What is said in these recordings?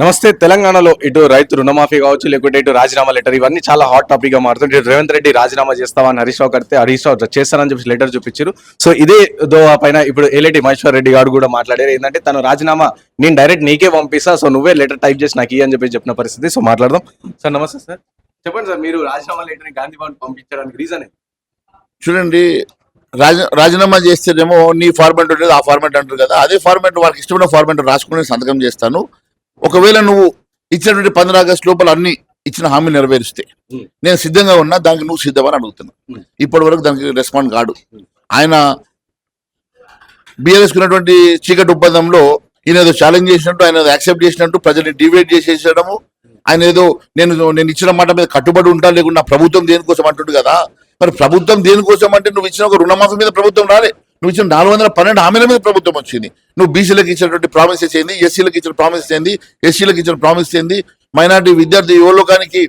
నమస్తే తెలంగాణలో ఇటు రైతు రుణమాఫీ కావచ్చు లేకుంటే ఇటు రాజీనామా లెటర్ ఇవన్నీ చాలా హాట్ టాపిక్గా మారుతుంది రేవంత్ రెడ్డి రాజీనామా చేస్తావా అని హరీష్ రావు కడితే హరీష్ రావు చేస్తానని చెప్పి లెటర్ చూపించారు. సో ఇదే దోవా పైన ఇప్పుడు ఏలేటి మహేశ్వర్ రెడ్డి గారు కూడా మాట్లాడారు. ఏంటంటే తను రాజీనామా నేను డైరెక్ట్ నీకే పంపిస్తా సో నువ్వే లెటర్ టైప్ చేసి నాకు ఇయ్యి అని చెప్పి చెప్పిన పరిస్థితి. సో మాట్లాడదాం. సార్ నమస్తే సార్. చెప్పండి సార్ మీరు రాజీనామా లెటర్ గాంధీ భవన్ పంపించడానికి రీజన్ చూడండి రాజ రాజీనామా చేస్తేనేమో నీ ఫార్మాట్ ఉండేది ఆ ఫార్మాట్ అంటారు కదా. అదే ఫార్మాట్ వాళ్ళకి ఇష్టమైన ఫార్మాట్ రాసుకుని సంతకం చేస్తాను. ఒకవేళ నువ్వు ఇచ్చినటువంటి పంద్ర ఆగస్టు లోపల అన్ని ఇచ్చిన హామీ నెరవేరిస్తే. నేను సిద్ధంగా ఉన్నా దానికి నువ్వు సిద్ధమని అడుగుతున్నా. ఇప్పటి వరకు దానికి రెస్పాండ్ కాడు. ఆయన బీఆర్ఎస్ ఉన్నటువంటి చీకటి ఒప్పందంలో ఈయన ఏదో ఛాలెంజ్ చేసినట్టు ఆయన ఏదో యాక్సెప్ట్ చేసినట్టు ప్రజల్ని డివైడ్ చేసేసడము ఆయన ఏదో నేను నేను ఇచ్చిన మాట మీద కట్టుబడి ఉంటా లేకుండా ప్రభుత్వం దేనికోసం అంటుండు కదా. మరి ప్రభుత్వం దేనికోసం అంటే నువ్వు ఇచ్చిన ఒక రుణమాఫీ మీద ప్రభుత్వం రాలే. నువ్వు ఇచ్చిన నాలుగు వందల పన్నెండు హామీల మీద ప్రభుత్వం వచ్చింది. నువ్వు బీసీలకు ఇచ్చినటువంటి ప్రామిసెస్ ఏంది ఎస్సీలకు ఇచ్చిన ప్రామిస్ ఏంది ఎస్సీలకు ఇచ్చిన ప్రామిస్ ఏంది మైనార్టీ విద్యార్థి యువలోకానికి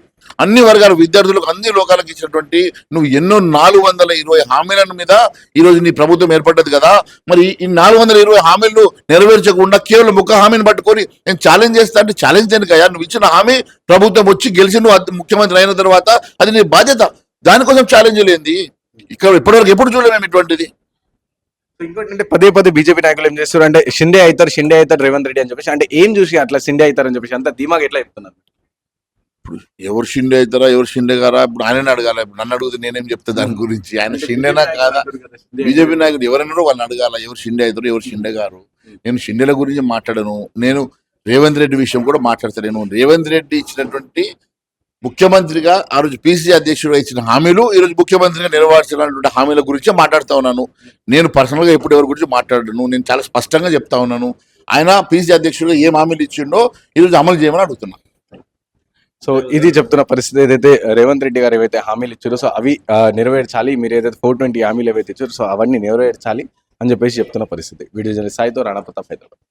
అన్ని వర్గాల విద్యార్థులకు అన్ని లోకాలకు ఇచ్చినటువంటి నువ్వు ఎన్నో నాలుగు వందల ఇరవై హామీల మీద ఈ రోజు నీ ప్రభుత్వం ఏర్పడ్డది కదా. మరి ఈ నాలుగు వందల ఇరవై హామీలు నెరవేర్చకుండా కేవలం ఒక హామీని పట్టుకొని నేను ఛాలెంజ్ చేస్తా అంటే ఛాలెంజ్ చేయను కదా నువ్వు ఇచ్చిన హామీ ప్రభుత్వం వచ్చి గెలిచి నువ్వు ముఖ్యమంత్రి అయిన తర్వాత అది నీ బాధ్యత. దానికోసం ఛాలెంజ్ లేనిది. ఇక్కడ ఇప్పటివరకు ఎప్పుడు చూడలేము ఇటువంటిది. ఇంకోటి అంటే పదే పదే బీజేపీ నాయకులు ఏం చేస్తారు అంటే షిండే అవుతారు షిండే అవుతారు రేవంత్ రెడ్డి అని చెప్పేసి అంటే ఏం చూసి అట్లా షిండే అవుతారని చెప్పేసి అంత ధీమాగా ఎట్లా చెప్తున్నారు? ఇప్పుడు ఎవరు షిండే అవుతారా ఎవరు షిండే గారా? ఇప్పుడు ఆయననే అడగాల. ఇప్పుడు నన్ను అడిగితే నేనేం చెప్తా దాని గురించి? ఆయన షిండేనా కాదా? బీజేపీ నాయకుడు ఎవరన్నారో వాళ్ళని అడగాల. ఎవరు షిండే అవుతారు ఎవరు షిండే గారు? నేను షిండేల గురించి మాట్లాడను. నేను రేవంత్ రెడ్డి విషయం కూడా మాట్లాడతాను రేవంత్ రెడ్డి ఇచ్చినటువంటి ముఖ్యమంత్రిగా ఆ రోజు పిసిసి అధ్యక్షుడు ఇచ్చిన హామీలు ఈ రోజు ముఖ్యమంత్రిగా నెరవేర్చినటువంటి హామీల గురించి మాట్లాడుతూ ఉన్నాను. నేను పర్సనల్గా ఎవరి గురించి మాట్లాడను. నేను చాలా స్పష్టంగా చెప్తా ఉన్నాను. ఆయన పిసిసి అధ్యక్షుడు ఏం హామీలు ఇచ్చిండో ఈ రోజు అమలు చేయమని అడుగుతున్నాను సో ఇది చెప్తున్న పరిస్థితి ఏదైతే రేవంత్ రెడ్డి గారు ఏవైతే హామీలు ఇచ్చారో సో అవి నెరవేర్చాలి. మీరు ఏదైతే ఫోర్ ట్వంటీ హామీలు ఏవైతే ఇచ్చారో సో అవన్నీ నెరవేర్చాలి అని చెప్పేసి చెప్తున్న పరిస్థితి. వీడియో జర్నలిస్ట్ సాయితో రాణా ప్రతాప్ హైదరాబాద్.